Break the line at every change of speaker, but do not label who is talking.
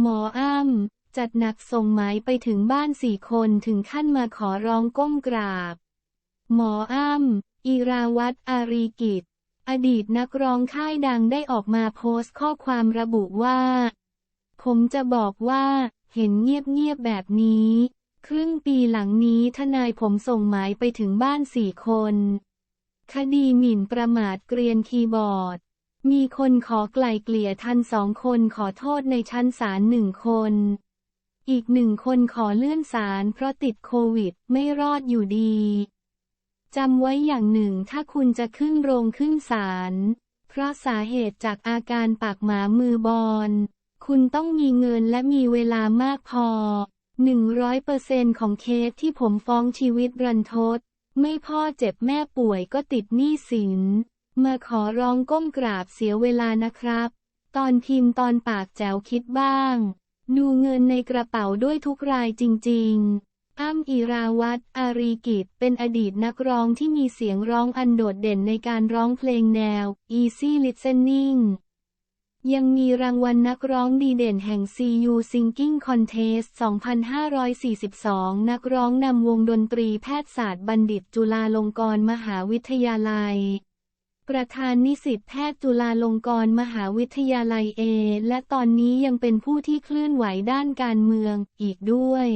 หมออ้ำจัดหนักส่งหมายไปถึงบ้านสี่คนถึงขั้นมาขอร้องก้มกราบ หมออ้ำอีราวัตรอารีกิจ อดีตนักร้องค่ายดังได้ออกมาโพสต์ข้อความระบุว่า ผมจะบอกว่า เห็นเงียบๆแบบนี้ ครึ่งปีหลังนี้ทนายผมส่งหมายไปถึงบ้านสี่คน คดีหมิ่นประมาทเกรียนคีย์บอร์ด มีคนขอไกล่เกลี่ยทันสองคนขอโทษในชั้นศาลหนึ่งคน อีกหนึ่งคนขอเลื่อนศาลเพราะติดโควิดไม่รอดอยู่ดีจำไว้อย่างหนึ่งถ้าคุณจะขึ้นโรงขึ้นศาลเพราะสาเหตุจากอาการปากหมามือบอลคุณต้องมีเงินและมีเวลามากพอ 100%ของเคสที่ผมฟ้องชีวิตรันทด ไม่พ่อเจ็บแม่ป่วยก็ติดหนี้สิน มาขอร้องก้มกราบเสียเวลานะครับ ตอนพิมพ์ตอนปากแจ๋วคิดบ้าง ดูเงินในกระเป๋าด้วยทุกรายจริง ๆ อ้ำอีราวัตรอารีกิจ เป็นอดีตนักร้องที่มีเสียงร้องอันโดดเด่นในการร้องเพลงแนว Easy Listening ยังมีรางวัลนักร้องดีเด่นแห่ง CU Singing Contest 2542 นักร้องนำวงดนตรีแพทยศาสตร์บัณฑิตจุฬาลงกรณ์มหาวิทยาลัย ประธานนิสิตแพทย์จุฬาลงกรณ์มหาวิทยาลัยเอ และตอนนี้ยังเป็นผู้ที่เคลื่อนไหวด้านการเมืองอีกด้วย